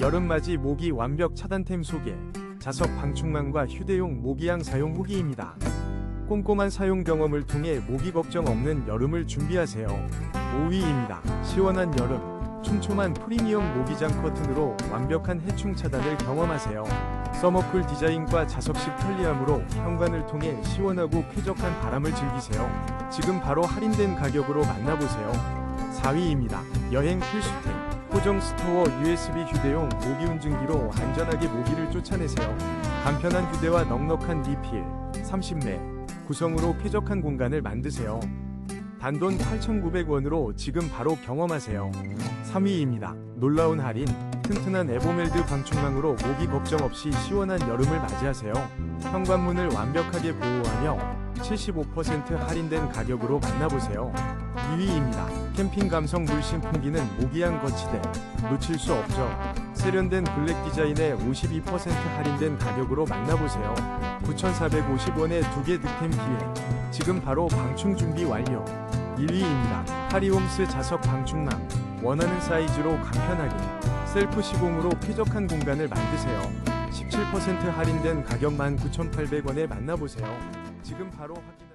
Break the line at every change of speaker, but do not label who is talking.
여름맞이 모기 완벽 차단템 소개. 자석 방충망과 휴대용 모기향 사용 후기입니다. 꼼꼼한 사용 경험을 통해 모기 걱정 없는 여름을 준비하세요. 5위입니다. 시원한 여름. 촘촘한 프리미엄 모기장 커튼으로 완벽한 해충 차단을 경험하세요. 서머쿨 디자인과 자석식 편리함으로 현관을 통해 시원하고 쾌적한 바람을 즐기세요. 지금 바로 할인된 가격으로 만나보세요. 4위입니다. 여행 필수템. 호정 스토어 USB 휴대용 모기 운증기로 안전하게 모기를 쫓아내세요. 간편한 휴대와 넉넉한 리필, 30매 구성으로 쾌적한 공간을 만드세요. 단돈 8,900원으로 지금 바로 경험하세요. 3위입니다. 놀라운 할인. 튼튼한 에보멜드 방충망으로 모기 걱정 없이 시원한 여름을 맞이하세요. 현관문을 완벽하게 보호하며 75% 할인된 가격으로 만나보세요. 2위입니다. 캠핑 감성 물씬 풍기는 모기향 거치대. 놓칠 수 없죠. 세련된 블랙 디자인에 52% 할인된 가격으로 만나보세요. 9,450원에 두 개 득템 기회. 지금 바로 방충 준비 완료. 1위입니다. 파리홈스 자석 방충망. 원하는 사이즈로 간편하게. 셀프 시공으로 쾌적한 공간을 만드세요. 17% 할인된 가격 19,800원에 만나보세요. 지금 바로 확인.